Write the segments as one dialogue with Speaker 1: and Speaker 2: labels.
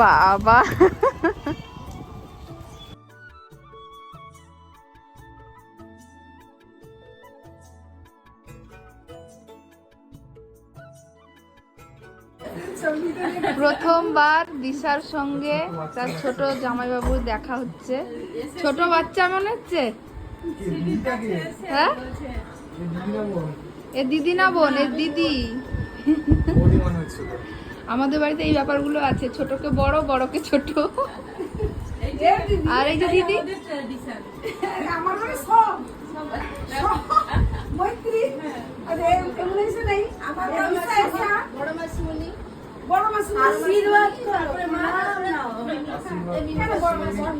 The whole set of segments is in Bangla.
Speaker 1: বাবা। প্রথমবার দিশার সঙ্গে তার ছোট জামাইবাবুর দেখা হচ্ছে। ছোট বাচ্চা মনে হচ্ছে? হ্যাঁ? এ দিদি না বোন? এ দিদি। আমাদের বাড়িতে এই ব্যাপারগুলো আছে ছোটকে বড় বড়কে ছোট। আর এই যে দিদি?
Speaker 2: আমার মানে কিছু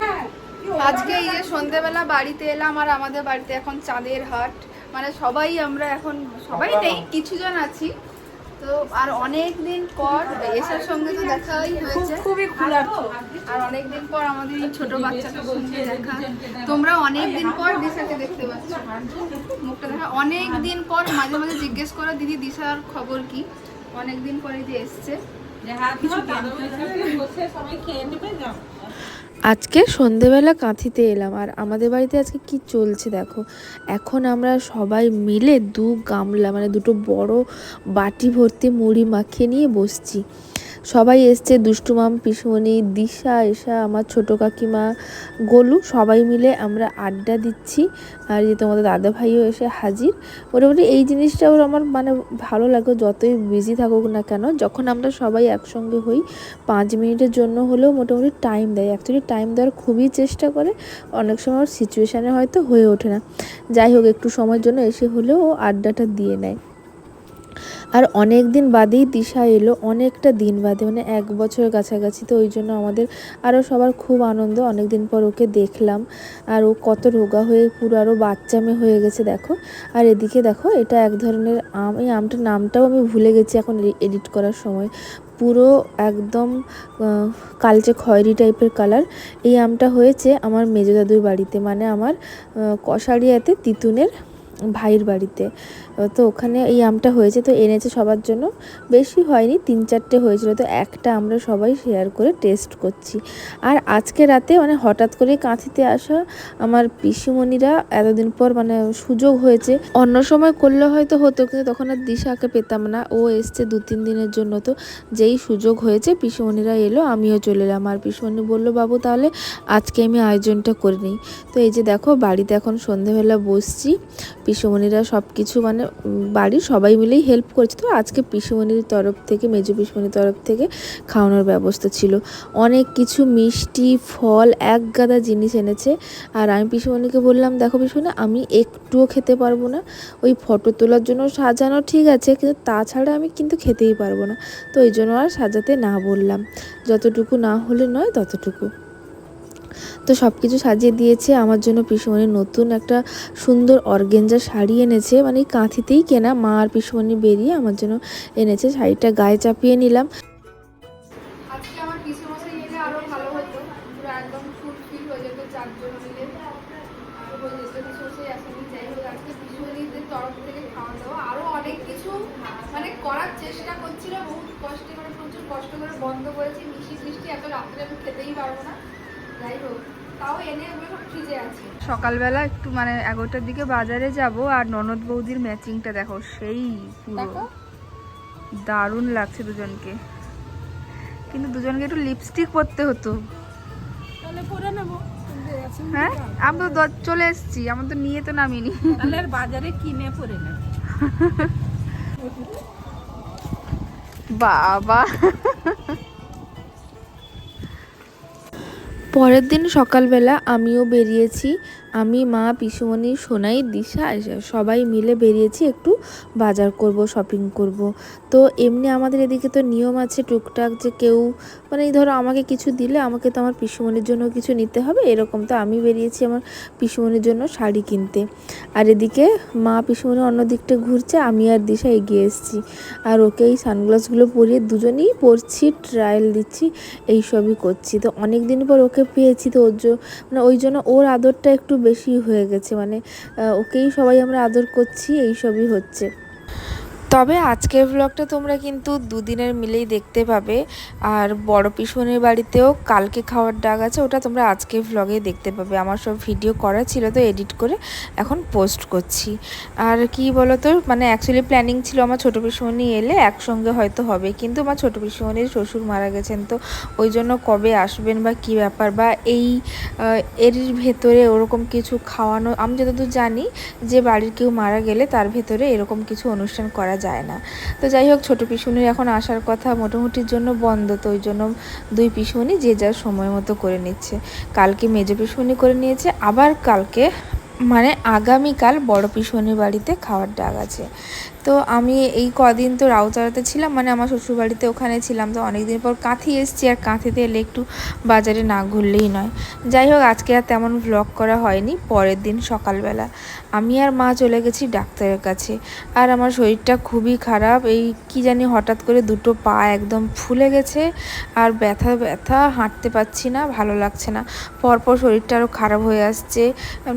Speaker 2: হ্যাঁ, কি হলো?
Speaker 1: আজকে এই যে সন্ধেবেলা বাড়িতে এলাম আর আমাদের বাড়িতে এখন চাঁদের হাট। মানে সবাই আমরা এখন সবাই নেই কিছুজন আছি। তো আর অনেক দিন পর এসার সঙ্গে তো দেখাই হয়েছে।
Speaker 2: খুবই ক্ষুধার্ত
Speaker 1: আর অনেক দিন পর আমাদের এই ছোট বাচ্চাটার সঙ্গে দেখা। তোমরা অনেক দিন পর দিশাকে দেখতে পাচ্ছ। মুখটা দেখা। অনেক দিন পর মাঝে মাঝে জিজ্ঞেস করো দিদি দিশার খবর কি? অনেক দিন পরে যে এসছে
Speaker 3: আজকে সন্ধেবেলা কাঁথিতে এলাম, আর আমাদের বাড়িতে আজকে কি চলছে দেখো? এখন আমরা সবাই মিলে দু গামলা মানে দুটো বড় বাটি ভর্তি মুড়ি মাখিয়ে নিয়ে বসছি। সবাই এসছে দুষ্টুমাম পিসমণি, দিশা এসা আমার ছোট কাকিমা, গোলু, সবাই মিলে আমরা আড্ডা দিচ্ছি। আর যে তোমাদের দাদা ভাইও এসে হাজির। মোটামুটি এই জিনিসটা ওর আমার মানে ভালো লাগে, যতই বিজি থাকুক না কেন, যখন আমরা সবাই একসঙ্গে হই, পাঁচ মিনিটের জন্য হলেও মোটামুটি টাইম দেয়। অ্যাকচুয়ালি টাইম দেওয়ার খুবই চেষ্টা করে, অনেক সময় সিচুয়েশানে হয়তো হয়ে ওঠে না। যাই হোক, একটু সময়ের জন্য এসে হলেও আড্ডাটা দিয়ে নেয়। আর অনেক দিন বাদেই দিশা এলো, অনেকটা দিন বাদে মানে এক বছরের কাছাকাছি, তো ওই জন্য আমাদের আরও সবার খুব আনন্দ। অনেক দিন পর ওকে দেখলাম, আর ও কত রোগা হয়ে পুরো আরও বাচ্চা মেয়ে হয়ে গেছে, দেখো। আর এদিকে দেখো, এটা এক ধরনের আম, এই আমটার নামটাও আমি ভুলে গেছি এখন এডিট করার সময়। পুরো একদম কালচে খয়েরি টাইপের কালার। এই আমটা হয়েছে আমার মেজো দাদুর বাড়িতে মানে আমার কষারিয়াতে তিতুনের ভাইয়ের বাড়িতে। তো ওখানে এই আমটা হয়েছে, তো এনেছে সবার জন্য। বেশি হয়নি, তিন চারটে হয়েছিল, তো একটা আমরা সবাই শেয়ার করে টেস্ট করছি। আর আজকে রাতে মানে হঠাৎ করে কাঁথিতে আসা আমার পিসিমণিরা এতদিন পর মানে সুযোগ হয়েছে। অন্য সময় করলে হয়তো হতো, কিন্তু তখন আর দিশাকে পেতাম না। ও এসছে দু, তিন দিনের জন্য, তো যেই সুযোগ হয়েছে, পিসিমণিরা এলো, আমিও চলে এলাম। আর পিসিমণি বলল, বাবু, তাহলে আজকে আমি আয়োজনটা করে নিই। তো এই যে দেখো, বাড়িতে এখন সন্ধেবেলা বসছি। পিসুমণিরা সব কিছু মানে বাড়ির সবাই মিলেই হেল্প করছে। তো আজকে পিসুমণির তরফ থেকে, মেজু পিসুমণির তরফ থেকে খাওয়ানোর ব্যবস্থা ছিল। অনেক কিছু মিষ্টি, ফল, এক গাদা জিনিস এনেছে। আর আমি পিসুমণিকে বললাম, দেখো পিসুমণি, আমি একটুও খেতে পারব না। ওই ফটো তোলার জন্য সাজানো ঠিক আছে, কিন্তু তাছাড়া আমি কিন্তু খেতেই পারব না। তো এই জন্য আর সাজাতে না বললাম। যতটুকু না হলে নয় ততটুকু। তো সব কিছু সাজিয়ে দিয়েছে। আমার জন্য পিসুমণি নতুন একটা সুন্দর অর্গেঞ্জা শাড়ি এনেছে। মানে কাঁথিতেই কেনা। মা আর পিসুমণি বেরিয়ে আমার জন্য এনেছে শাড়িটা। গায়ে চাপিয়ে নিলাম।
Speaker 1: মানে করে বন্ধ করেছি। মিষ্টি ফিষ্টি এত রাত্রে আমি খেতেই পারব না। যাই হোক তাও এনে ফ্রিজে আছে। সকালবেলা একটু মানে এগারোটার দিকে বাজারে যাব আর ননদ বৌদির ম্যাচিংটা দেখো সেই পুরো। দারুণ লাগছে দুজনকে। কিন্তু দুজনকে একটু লিপস্টিক পরতে হতো।
Speaker 2: তাহলে পরে নেব।
Speaker 1: হ্যাঁ? আমি তো দ- চলে এসেছি আমার তো নিয়ে তো নামিনি।
Speaker 2: আর বাজারে কিনে পরে নেব।
Speaker 1: বাবা।
Speaker 3: পরের দিন সকালবেলা আমিও বেরিয়েছি। আমি, মা, পিসুমণি, সোনাই, দিশা, সবাই মিলে বেরিয়েছি একটু বাজার করব শপিং করব। তো এমনি আমাদের এদিকে তো নিয়ম আছে টুকটাক যে কেউ মানে ধরো আমাকে কিছু দিলে আমাকে তো আমার পিসুমণির জন্য কিছু নিতে হবে, এরকম তো আমি বেরিয়েছি আমার পিসুমণির জন্য শাড়ি কিনতে। আর এদিকে মা, পিসুমণি অন্য দিকটা ঘুরছে, আমি আর দিশা এগিয়ে এসেছি। আর ওকে এই সানগ্লাসগুলো পরিয়ে দুজনেই পরছি ট্রায়াল দিচ্ছি, এই সবই করছি। তো অনেক দিন পর ওকে পেয়েছি তো ওর জ- মানে ওই জন্য ওর আদরটা একটু বেশি হয়ে গেছে। মানে ওকেই সবাই আমরা আদর করছি এই সবই হচ্ছে। তবে আজকের ব্লগটা তোমরা কিন্তু দুদিনের মিলেই দেখতে পাবে। আর বড় পিসনের বাড়িতেও কালকে খাওয়ার ডাক আছে, ওটা তোমরা আজকের ব্লগেই দেখতে পাবে। আমার সব ভিডিও করা ছিল তো এডিট করে এখন পোস্ট করছি। আর কি বলো তো মানে অ্যাকচুয়ালি প্ল্যানিং ছিল আমার ছোটো পিসমণি এলে একসঙ্গে হয়তো হবে, কিন্তু আমার ছোটো পিসমণির শ্বশুর মারা গেছেন তো, ওই জন্য কবে আসবেন বা কি ব্যাপার বা এই এর ভেতরে ওরকম কিছু খাওয়ানো, আমি যতদূর জানি যে বাড়ির কেউ মারা গেলে তার ভেতরে এরকম কিছু অনুষ্ঠান করা যায় না। তো যাই হোক, ছোটো পিসুনির এখন আসার কথা মোটামুটির জন্য বন্ধ। তো ওই জন্য দুই পিসুনি যে যার সময় মতো করে নিচ্ছে। কালকে মেজো পিসুনি করে নিয়েছে, আবার কালকে মানে আগামীকাল বড় পিসুনির বাড়িতে খাওয়ার ডাক আছে। তো আমি এই কদিন তো রাউতারাতে ছিলাম মানে আমার শ্বশুরবাড়িতে ওখানে ছিলাম, তো অনেকদিন পর কাঁথি এসছি, আর কাঁথিতে এলে একটু বাজারে না ঘুরলেই নয়। যাই হোক, আজকে আর তেমন ভ্লগ করা হয়নি, পরের দিন সকালবেলা। আমি আর মা চলে গেছি ডাক্তারের কাছে, আর আমার শরীরটা খুবই খারাপ, এই কি জানি হঠাৎ করে দুটো পা একদম ফুলে গেছে, আর ব্যথা ব্যথা, হাঁটতে পারছি না, ভালো লাগছে না। পরপর শরীরটা আরও খারাপ হয়ে আসছে,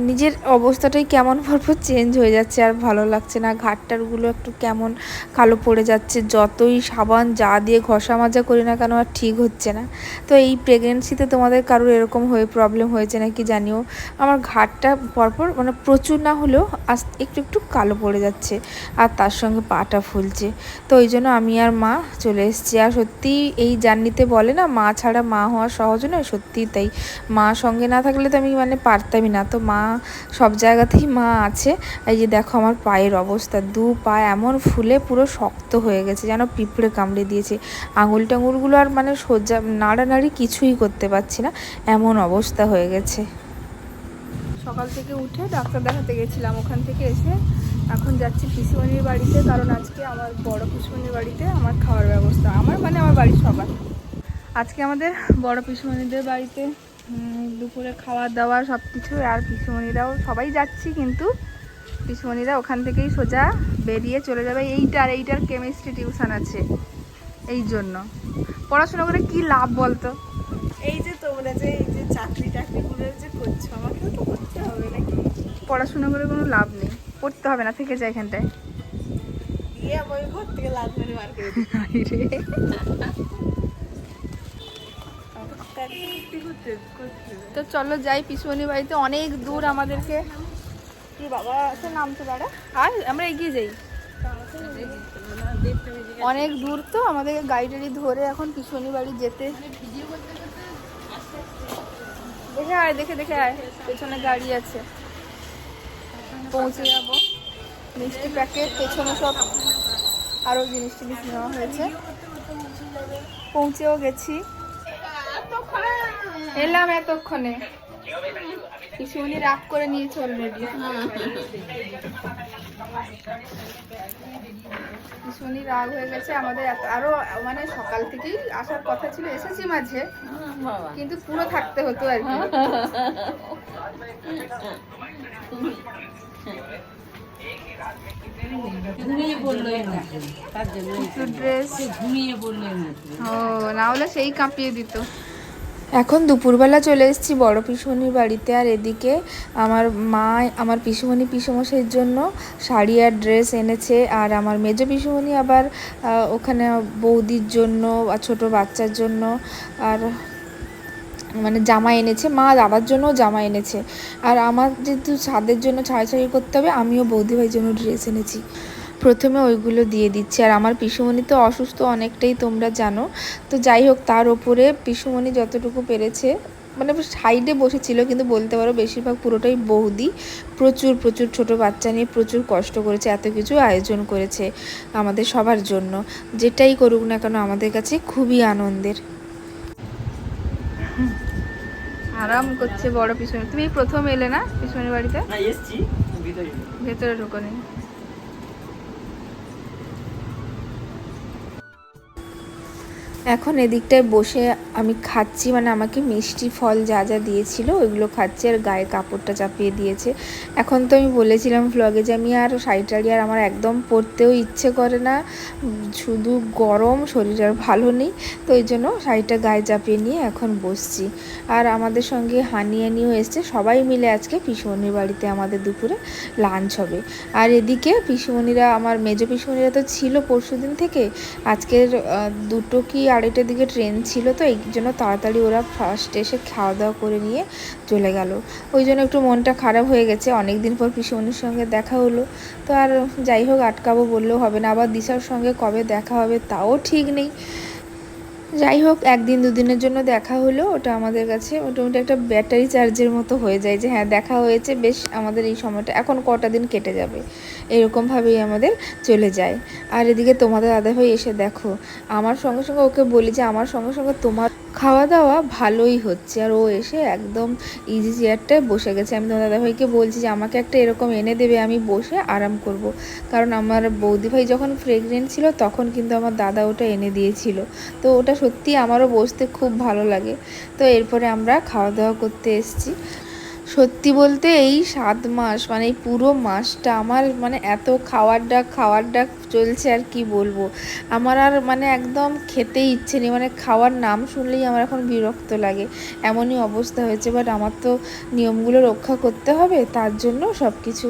Speaker 3: নিজের অবস্থাটাই কেমন? পরপর চেঞ্জ হয়ে যাচ্ছে আর ভালো লাগছে না। ঘাটটারগুলো একটু কেমন? কালো পড়ে যাচ্ছে। যতই সাবান যা দিয়ে ঘষা মাজা করি না কেন আর ঠিক হচ্ছে না। তো এই প্রেগনেন্সিতে তোমাদের কারোর এরকম হয়ে প্রবলেম হয়েছে নাকি জানিও? আমার ঘাটটা পরপর মানে প্রচুর না হলেও আস একটু একটু কালো পড়ে যাচ্ছে আর তার সঙ্গে পাটা ফুলছে। তো ওই জন্য আমি আর মা চলে এসেছি। আর সত্যি এই জার্নিতে বলে না, মা ছাড়া মা হওয়া সহজ নয়? সত্যিই তাই। মা সঙ্গে না থাকলে তো আমি মানে পারতামই না। তো মা সব জায়গাতেই মা আছে। এই যে দেখো আমার পায়ের অবস্থা, দু পা এমন ফুলে পুরো শক্ত হয়ে গেছে, যেন পিঁপড়ে কামড়ে দিয়েছে। আঙুল টাঙুলগুলো আর মানে সোজা নাড়ানাড়ি কিছুই করতে পারছি না, এমন অবস্থা হয়ে গেছে।
Speaker 1: সকাল থেকে উঠে ডাক্তার দেখাতে গেছিলাম, ওখান থেকে এসে এখন যাচ্ছি পিসিমণির বাড়িতে, কারণ আজকে আমার বড় পিসিমণির বাড়িতে আমার খাওয়ার ব্যবস্থা, আমার মানে আমার বাড়ির সবার। আজকে আমাদের বড় পিসিমণিদের বাড়িতে দুপুরে খাওয়া দাওয়া সব কিছু আর পিসিমণিরাও সবাই যাচ্ছি কিন্তু পিসিমণিরা ওখান থেকেই সোজা বেরিয়ে চলে যাবে। এইটার এইটার কেমিস্ট্রি টিউশন আছে এই জন্য। পড়াশোনা করে কি লাভ বলতো?
Speaker 2: এই যে তোমরা যে এই যে চাকরি টাকরি গুলো যে করছ আমাকেও তো করতে হবে নাকি?
Speaker 1: পড়াশোনা করে কোনো লাভ নেই পড়তে হবে না থেকে যায় এখানটায়।
Speaker 2: দিয়ে আমি ঘর থেকে লাভ মেরে বার করে দিই চাকরি করতে করতে
Speaker 1: তো চলো যাই পিসুমনি বাড়িতে অনেক দূর আমাদেরকে। বাবা নামতে পারে আর আমরা এগিয়ে যাই। অনেক দূর তো, আমাদেরকে গাড়ি ধরে এখন পিসুমনি বাড়ি যেতে। দেখে আয়, দেখে দেখে আয়, পেছনে গাড়ি আছে। পৌঁছে যাব। মিষ্টি প্যাকেট, পেছনে সব আরও জিনিস টিনিস নেওয়া হয়েছে। পৌঁছেও গেছি। এলাম এতক্ষণে। পিসুমনি রাগ করে নিয়েছে অলরেডি পিসুমনি রাগ হয়ে গেছে আমাদের আরও মানে সকাল থেকেই আসার কথা ছিল এসেছি মাঝে। কিন্তু পুরো থাকতে হতো আর কি।
Speaker 4: ঘুমিয়ে পড়ল
Speaker 1: ও না হলে সেই কাঁপিয়ে দিত।
Speaker 3: এখন দুপুরবেলা চলে এসেছি বড় পিসুমণির বাড়িতে, আর এদিকে আমার মা, আমার পিসুমণি পিসুমশাইয়ের জন্য শাড়ি আর ড্রেস এনেছে, আর আমার মেজো পিসুমণি আবার ওখানে বৌদির জন্য ছোট বাচ্চার জন্য, আর মানে জামা এনেছে, মা দাদার জন্য জামা এনেছে। আর আমার যেহেতু ছাদের জন্য ছাড়াছাড়ি ছাড়ি করতে হবে, আমিও বৌদি ভাইয়ের জন্য ড্রেস এনেছি। প্রথমে ওইগুলো দিয়ে দিচ্ছি। আর আমার পিসুমণি তো অসুস্থ অনেকটাই তোমরা জানো। তো যাই হোক তার ওপরে পিসুমণি যতটুকু পেরেছে মানে সাইডে বসেছিল কিন্তু বলতে পারো বেশিরভাগ পুরোটাই বৌদি। প্রচুর প্রচুর ছোট বাচ্চা নিয়ে প্রচুর কষ্ট করেছে এত কিছু আয়োজন করেছে আমাদের সবার জন্য। যেটাই করুক না কেন আমাদের কাছে খুবই আনন্দের।
Speaker 1: আরাম করছে বড় পিছনে তুমি প্রথম এলে না পিছনের বাড়িতে?
Speaker 5: না এসছি। ভিতরে
Speaker 1: ভেতরে ঢোকনি
Speaker 3: এখন এদিকটায় বসে আমি খাচ্ছি মানে আমাকে মিষ্টি ফল যা যা দিয়েছিল ওইগুলো খাচ্ছি আর গায়ে কাপড়টা চাপিয়ে দিয়েছে। এখন তো আমি বলেছিলাম ভ্লগে যে আমি আর শাড়ি টাড়ি আর আমার একদম পরতেও ইচ্ছে করে না, শুধু গরম, শরীর আর ভালো নেই, তো ওই জন্য শাড়িটা গায়ে চাপিয়ে নিয়ে এখন বসছি। আর আমাদের সঙ্গে হানিয়ানিও এসছে, সবাই মিলে আজকে পিসুমনির বাড়িতে আমাদের দুপুরে লাঞ্চ হবে। আর এদিকে পিসুমনিরা আমার মেজো পিসুমনিরা তো ছিল পরশু দিন থেকে, আজকের দুটো কি আড়াইটার দিকে ট্রেন ছিল তো, এই জন্য তাড়াতাড়ি ওরা ফার্স্ট এসে খাওয়া দাওয়া করে নিয়ে চলে গেল। ওই জন্য একটু মনটা খারাপ হয়ে গেছে অনেক দিন পর পিসুমনির সঙ্গে দেখা হলো। তো আর যাই হোক, আটকাবো বললেও হবে না। আবার দিশার সঙ্গে কবে দেখা হবে তাও ঠিক নেই। যাই হোক একদিন দুদিনের জন্য দেখা হলো। ওটা আমাদের কাছে মোটামুটি একটা ব্যাটারি চার্জের মতো হয়ে যায় যে হ্যাঁ দেখা হয়েছে, বেশ আমাদের এই সময়টা, এখন কটা দিন কেটে যাবে? এরকমভাবেই আমাদের চলে যায়। আর এদিকে তোমাদের দাদাভাই এসে দেখো, আমার সঙ্গে সঙ্গে ওকে বলি যে, আমার সঙ্গে সঙ্গে তোমার খাওয়া দাওয়া ভালোই হচ্ছে। আর ও এসে একদম ইজি চেয়ারটায় বসে গেছে। আমি তোমার দাদাভাইকে বলছি যে, আমাকে একটা এরকম এনে দেবে, আমি বসে আরাম করব। কারণ আমার বৌদিভাই যখন প্রেগনেন্ট ছিল, তখন কিন্তু আমার দাদা ওটা এনে দিয়েছিল। তো ওটা সত্যি আমারও বসতে খুব ভালো লাগে। তো এরপরে আমরা খাওয়া দাওয়া করতে এসেছি। সত্যি বলতে এই সাত মাস মানে এই পুরো মাসটা আমার মানে এত খাওয়ার ডাক খাওয়ার ডাক চলছে আর কি বলব। আমার আর মানে একদম খেতে ইচ্ছে নেই মানে খাওয়ার নাম শুনলেই আমার এখন বিরক্ত লাগে। এমনই অবস্থা হয়েছে বাট আমার তো নিয়মগুলো রক্ষা করতে হবে, তার জন্য সব কিছু